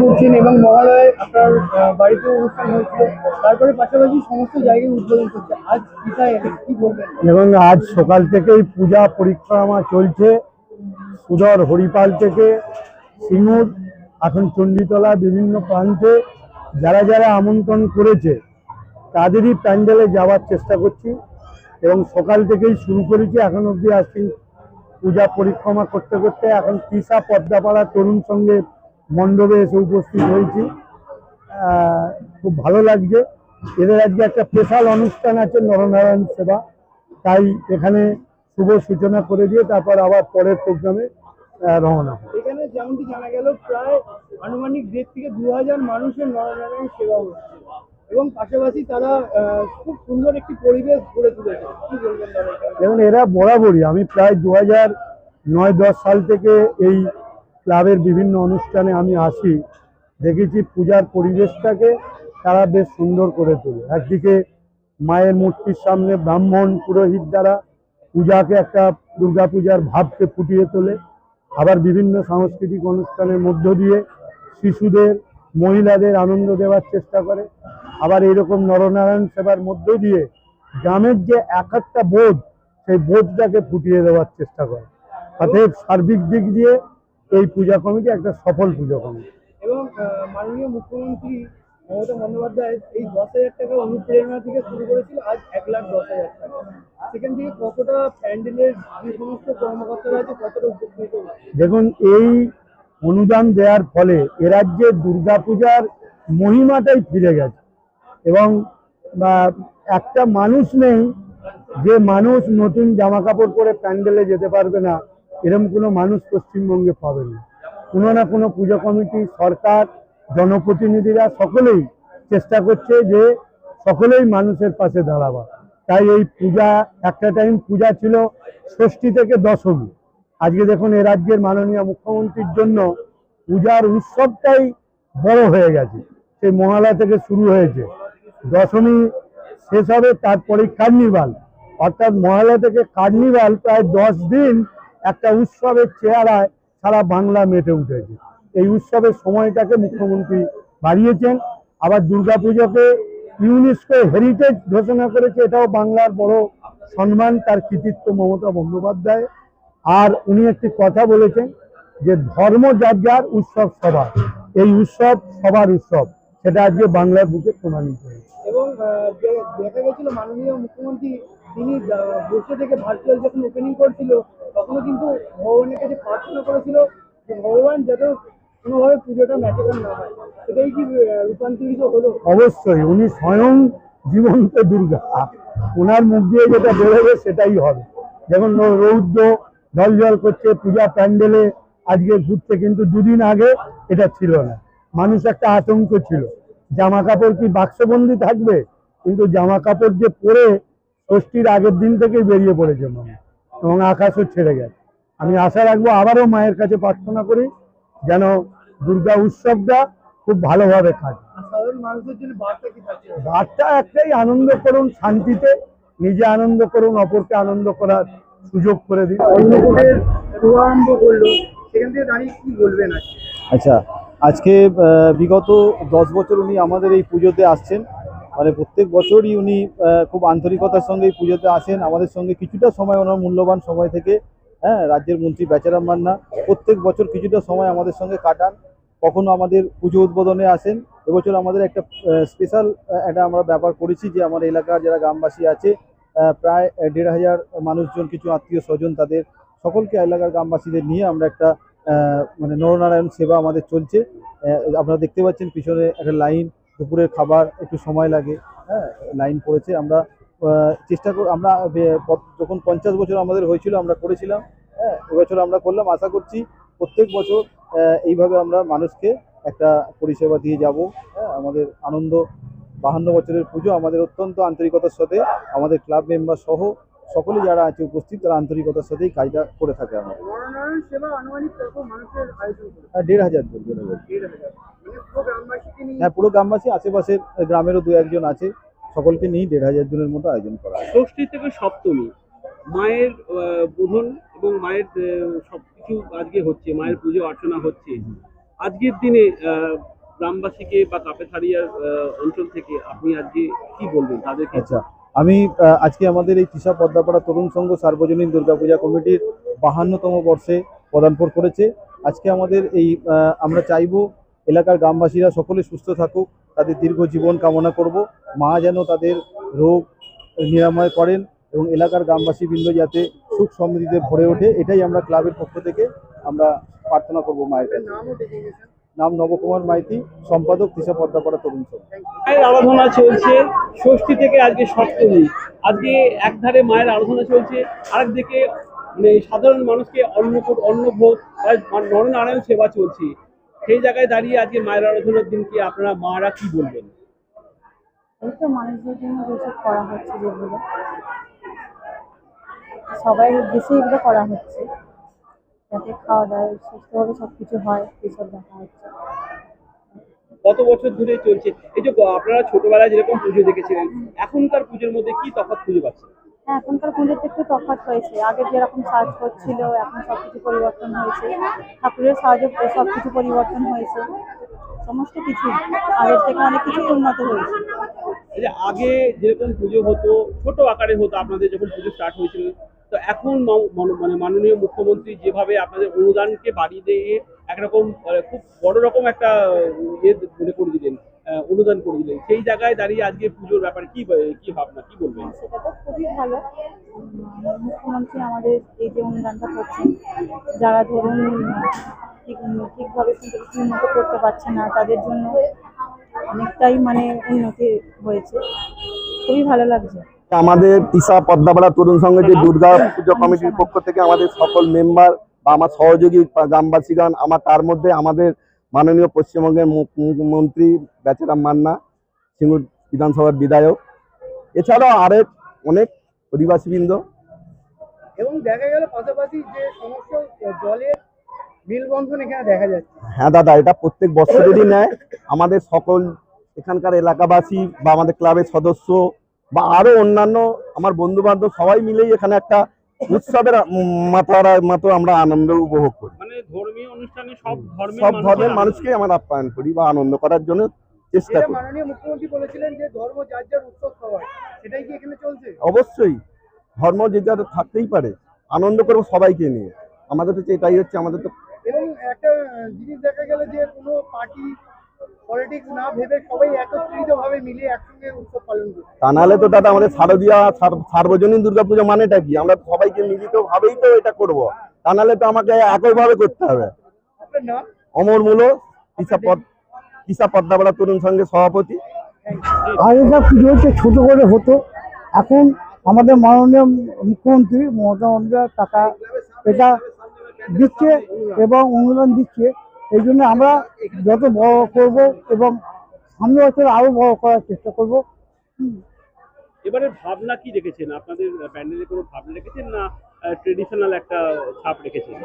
করছেন এবং মহালয়ে আপনার বাড়িতে অনুষ্ঠান হয়েছিল। তারপরে পাশাপাশি সমস্ত জায়গায় উদ্বোধন করছে। আজ কি বলবেন? এবং আজ সকাল থেকেই পূজা পরিক্রমা চলছে। সুদর হরিপাল থেকে সিঙ্গুর, এখন চণ্ডীতলা বিভিন্ন প্রান্তে যারা যারা আমন্ত্রণ করেছে, তাদেরই প্যান্ডেলে যাওয়ার চেষ্টা করছি এবং সকাল থেকেই শুরু করেছি। এখন অবধি আসছি পূজা পরিক্রমা করতে করতে। এখন তৃষা পদ্মাপাড়া তরুণ সঙ্গে মণ্ডপে এসে উপস্থিত হয়েছি। খুব ভালো লাগছে। এদের আজকে একটা স্পেশাল অনুষ্ঠান আছে নরনারায়ণ সেবা। তাই এখানে শুভ সূচনা করে দিয়ে তারপর আবার পরের প্রোগ্রামে রওনা এখানে যেমনটি জানা গেল প্রায় আনুমানিক দেড় থেকে দু হাজার মানুষের নরনারায়ণ সেবা হচ্ছে। এবং পাশাপাশি তারা খুব সুন্দর একটি পরিবেশ গড়ে তুলেছে। কি বলবেন এরা বরাবরই। আমি প্রায় দু হাজার নয় দশ সাল থেকে এই ক্লাবের বিভিন্ন অনুষ্ঠানে আমি আসি। দেখেছি পূজার পরিবেশটাকে তারা বেশ সুন্দর করে তোলে। একদিকে মায়ের মূর্তির সামনে ব্রাহ্মণ পুরোহিত দ্বারা পূজাকে একটা দুর্গাপূজার ভাবকে ফুটিয়ে তোলে। আবার বিভিন্ন সাংস্কৃতিক অনুষ্ঠানের মধ্য দিয়ে শিশুদের, মহিলাদের আনন্দ দেওয়ার চেষ্টা করে। আবার এরকম নরনারায়ণ সেবার মধ্য দিয়ে গ্রামের যে এক একটা বোধ, সেই বোধটাকে ফুটিয়ে দেওয়ার চেষ্টা করে। অতএব সার্বিক দিক দিয়ে এই পূজা কমিটি একটা সফল পূজা কমিটি। এবং মাননীয় মুখ্যমন্ত্রী মমতা বন্দ্যোপাধ্যায় এই দশ হাজার টাকা অনুপ্রেরণা থেকে শুরু করেছিল আজ এক লাখ দশ হাজার টাকা। সেখান থেকে কতটা প্যান্ডেলের যে সমস্ত কর্মকর্তারা আছে কতটা উপকৃত দেখুন এই অনুদান দেওয়ার ফলে এ রাজ্যে দুর্গাপূজার মহিমাটাই ফিরে গেছে। এবং বা, একটা মানুষ নেই যে মানুষ নতুন জামা কাপড় পরে প্যান্ডেলে যেতে পারবে না এরকম কোনো মানুষ পশ্চিমবঙ্গে পাবেন না। কোনো না কোনো পুজো কমিটি, সরকার, জনপ্রতিনিধিরা সকলেই চেষ্টা করছে যে সকলেই মানুষের পাশে দাঁড়াবা তাই এই পূজা, একটা টাইম পূজা ছিল ষষ্ঠী থেকে দশমী। আজকে দেখুন এ রাজ্যের মাননীয় মুখ্যমন্ত্রীর জন্য পূজার উৎসবটাই বড় হয়ে গেছে। সেই মহালয়া থেকে শুরু হয়েছে। দশমী শেষ হবে, তারপরে কার্নিভাল। অর্থাৎ মহালয়া থেকে কার্নিভাল প্রায় দশ দিন একটা উৎসবের চেহারায় সারা বাংলা মেতে উঠেছে। এই উৎসবের সময়টাকে মুখ্যমন্ত্রী বাড়িয়েছেন, আবার দুর্গাপুজোকে ইউনেস্কো হেরিটেজ ঘোষণা করেছে, এটাও বাংলার বড় সম্মান, তার কৃতিত্ব মমতা বন্দ্যোপাধ্যায়। আর উনি একটি কথা বলেছেন যে ধর্ম যার যার, উৎসব সবার। এই উৎসব সবার উৎসব, সেটা আজকে বাংলার বুকে প্রমাণিত হয়েছে। এবং দেখা গেছিল মাননীয় মুখ্যমন্ত্রী তিনি বসে থেকে ভার্চুয়াল যখন ওপেনিং করছিল, তখনও কিন্তু ভগবানের কাছে প্রার্থনা করেছিল যে ভগবান যাতে কোনোভাবে পুজোটা ম্যাচেকার না হয়। সেটাই কি রূপান্তরিত হলো? অবশ্যই, উনি স্বয়ং জীবন্ত দুর্গা। ওনার মুখ দিয়ে যেটা বেরোবে সেটাই হবে। যেমন রৌদ্র জল জল করছে, পূজা প্যান্ডেলে আজকে ঘুরছে, কিন্তু দুদিন আগে এটা ছিল না। মানুষ একটা আতঙ্ক ছিল। জামা কাপড় কি বাক্সবন্দি থাকবে? কিন্তু জামা কাপড় যে পরে ষষ্ঠীর আগের দিন থেকেই বেরিয়ে পড়েছে মানুষ এবং আকাশও ছেড়ে গেছে। আমি আশা রাখব আবারও মায়ের কাছে প্রার্থনা করি যেন দুর্গা উৎসবটা খুব ভালোভাবে কাটে। আর সাধারণ মানুষের জন্য বার্তা কি থাকছে? বার্তা একটাই আনন্দ করুন শান্তিতে নিজে আনন্দ করুন অপরকে আনন্দ করার সুযোগ করে দিন। অন্নকূটের করল সেখান থেকে দাঁড়িয়ে কি বলবেন আচ্ছা আজকে আহ, বিগত দশ বছর উনি আমাদের এই পুজোতে আসছেন। মানে প্রত্যেক বছরই উনি খুব আন্তরিকতার সঙ্গে এই পুজোতে আসেন। আমাদের সঙ্গে কিছুটা সময় ওনার মূল্যবান সময় থেকে হ্যাঁ রাজ্যের মন্ত্রী বেচারাম মান্না প্রত্যেক বছর কিছুটা সময় আমাদের সঙ্গে কাটান। কখনো আমাদের পুজো উদ্বোধনে আসেন। এবছর আমাদের একটা স্পেশাল একটা আমরা ব্যাপার করেছি যে আমার এলাকার যারা গ্রামবাসী আছে প্রায় দেড় হাজার মানুষজন, কিছু আত্মীয় স্বজন তাদের সকলকে এলাকার গ্রামবাসীদের নিয়ে আমরা একটা মানে নরনারায়ণ সেবা আমাদের চলছে। আপনারা দেখতে পাচ্ছেন পিছনে একটা লাইন দুপুরের খাবার একটু সময় লাগে হ্যাঁ লাইন পড়েছে। আমরা চেষ্টা কর আমরা যখন পঞ্চাশ বছর আমাদের হয়েছিল আমরা করেছিলাম হ্যাঁ এবছর আমরা করলাম। আশা করছি প্রত্যেক বছর এইভাবে আমরা মানুষকে একটা পরিষেবা দিয়ে যাব হ্যাঁ আমাদের আনন্দ বাহান্ন বছরের পুজো আমাদের অত্যন্ত আন্তরিকতার সাথে আমাদের ক্লাব মেম্বার সহ সকলে যারা আছে উপস্থিত তারা আন্তরিকতার সাথেই কাজটা করে থাকে আমরা দেড় হাজার দেড় হাজার। হ্যাঁ পুরো গ্রামবাসী আশেপাশের গ্রামেরও দু একজন আছে। সকলকে নিয়ে দেড় হাজার জনের মতো আয়োজন করা হয়। ষষ্ঠী থেকে সপ্তমী মায়ের বোধন এবং মায়ের সবকিছু আজকে হচ্ছে মায়ের পুজো অর্চনা হচ্ছে। আজকের দিনে আহ, গ্রামবাসীকে বা কাপেথারিয়ার আহ, অঞ্চল থেকে আপনি আজকে কি বলবেন তাদেরকে? আচ্ছা আমি আজকে আমাদের এই তিশা পদ্মাপাড়া তরুণ সংঘ সার্বজনীন দুর্গাপূজা কমিটির বাহান্নতম বর্ষে পদার্পণ করেছে। আজকে আমাদের এই আমরা চাইব এলাকার গ্রামবাসীরা সকলে সুস্থ থাকুক তাদের দীর্ঘ জীবন কামনা করব। মা যেন তাদের রোগ নিরাময় করেন এবং এলাকার গ্রামবাসী বৃন্দ যাতে সুখ সমৃদ্ধিতে ভরে ওঠে এটাই আমরা ক্লাবের পক্ষ থেকে আমরা প্রার্থনা করব মায়ের কাছে। নাম নবকুমার মাইতি সম্পাদক তিশা পদ্মাপাড়া তরুণ মায়ের আরাধনা চলছে ষষ্ঠী থেকে আজকে সপ্তমী। আজকে একধারে মায়ের আরাধনা চলছে আরেকদিকে মানে সাধারণ মানুষকে অন্ন অন্নভোগ বা নরনারায়ণ সেবা চলছে। সেই জায়গায় দাঁড়িয়ে আজকে মায়ের আরাধনার দিন কি আপনারা মারা কি বলবেন? এই তো মানুষদের জন্য যেসব করা হচ্ছে যেগুলো সবাই দেশে এগুলো করা হচ্ছে যাতে খাওয়া দাওয়া সুস্থভাবে সব কিছু হয় এসব দেখা হচ্ছে। কত বছর ধরে চলছে? এই যে আপনারা ছোটবেলায় যেরকম পুজো দেখেছিলেন এখনকার পুজোর মধ্যে কি তফাৎ খুঁজে পাচ্ছেন? হ্যাঁ একটু তফাৎ হয়েছে। আগে যেরকম সাজ করছিল, এখন সব কিছু পরিবর্তন হয়েছে। ঠাকুরের সাহায্যে সব কিছু পরিবর্তন হয়েছে। সমস্ত কিছু আগের থেকে অনেক কিছুই উন্নত হয়েছে। আগে যেরকম পুজো হতো, ছোট আকারে হতো আপনাদের যখন পুজো স্টার্ট হয়েছিল, তো এখন মানে মাননীয় মুখ্যমন্ত্রী যেভাবে আপনাদের অনুদানকে বাড়িয়ে দিয়ে একরকম মানে খুব বড় রকম একটা ইয়ে করে দিলেন। অনুদান করে দিলেন। সেই জায়গায় দাঁড়িয়ে আজকে পুজোর ব্যাপারে কি কি ভাবনা কি বলবেন? সেটা তো খুবই ভালো। মুখ্যমন্ত্রী আমাদের এই যে অনুদানটা করছেন যারা ধরুন ঠিক ঠিকভাবে উন্নত করতে পারছে না তাদের জন্য অনেকটাই মানে উন্নতি হয়েছে। খুবই ভালো লাগছে। আমাদের তিশা পদ্মাপাড়া তরুণ সংঘের যে দুর্গা পুজো কমিটির পক্ষ থেকে আমাদের সকল মেম্বার বা আমার সহযোগী গ্রামবাসীগণ আমার তার মধ্যে আমাদের মাননীয় পশ্চিমবঙ্গের মুখ্যমন্ত্রী বেচারাম মান্না সিঙ্গুর বিধানসভার বিধায়ক এছাড়াও আরেক অনেক অধিবাসীবৃন্দ। এবং দেখা গেল পাশাপাশি যে সমস্ত দলের মেলবন্ধন এখানে দেখা যাচ্ছে। হ্যাঁ দাদা এটা প্রত্যেক বছরেরই নেয় আমাদের সকল এখানকার এলাকাবাসী বা আমাদের ক্লাবের সদস্য বা আরও অন্যান্য আমার বন্ধু বান্ধব সবাই মিলেই এখানে একটা উৎসবের মাত্রা মতো আমরা আনন্দ উপভোগ করি। মানে ধর্মীয় সব ধর্মের সব ধর্মের মানুষকে আমরা আপ্যায়ন করি বা আনন্দ করার জন্য চেষ্টা করি। মুখ্যমন্ত্রী বলেছিলেন যে ধর্ম যার যার উৎসব সবার সেটাই কি এখানে চলছে? অবশ্যই ধর্ম যে যার থাকতেই পারে আনন্দ করব সবাইকে নিয়ে। আমাদের হচ্ছে এটাই হচ্ছে আমাদের তো এবং একটা জিনিস দেখা গেল যে কোনো পার্টি পলিটিক্স না ভেবে সবাই একত্রিত ভাবে মিলে একসঙ্গে উৎসব পালন করছে। তা নাহলে তো দাদা আমাদের শারদীয়া সার- সার্বজনীন দুর্গাপুজো মানেটা কি? আমরা সবাইকে মিলিত ভাবেই তো এটা করব। তা নাহলে তো আমাকে একইভাবে করতে হবে। আপনার নাম? অমর মূলো কিসা পদ কিসা তরুণ সংঘের সভাপতি। আগেকার পুজো হচ্ছে ছোট করে হতো। এখন আমাদের মাননীয় মুখ্যমন্ত্রী মমতা বন্দ্যোপাধ্যায় টাকা এটা দিচ্ছে এবং অনুদান দিচ্ছে। এই জন্য আমরা যত বড় করব এবং সামনে বছর আরও বড় করার চেষ্টা করব। এবারে ভাবনা কি রেখেছেন? আপনাদের প্যান্ডেলে কোনো ভাবনা রেখেছেন না ট্রেডিশনাল একটা ছাপ রেখেছেন?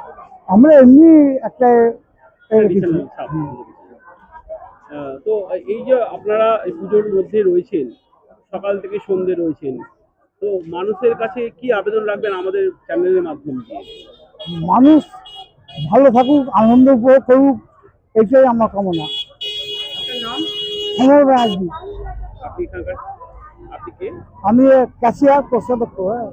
আমরা এমনি একটা ট্রেডিশনাল ছাপ তো এই যে আপনারা পুজোর মধ্যে রয়েছেন সকাল থেকে সন্ধে রয়েছেন তো মানুষের কাছে কি আবেদন রাখবেন আমাদের চ্যানেলের মাধ্যম? মানুষ ভালো থাকুক আনন্দ উপভোগ করুক এটাই আমার কামনা। ব্যানার্জি আমি ক্যাশিয়ার হ্যাঁ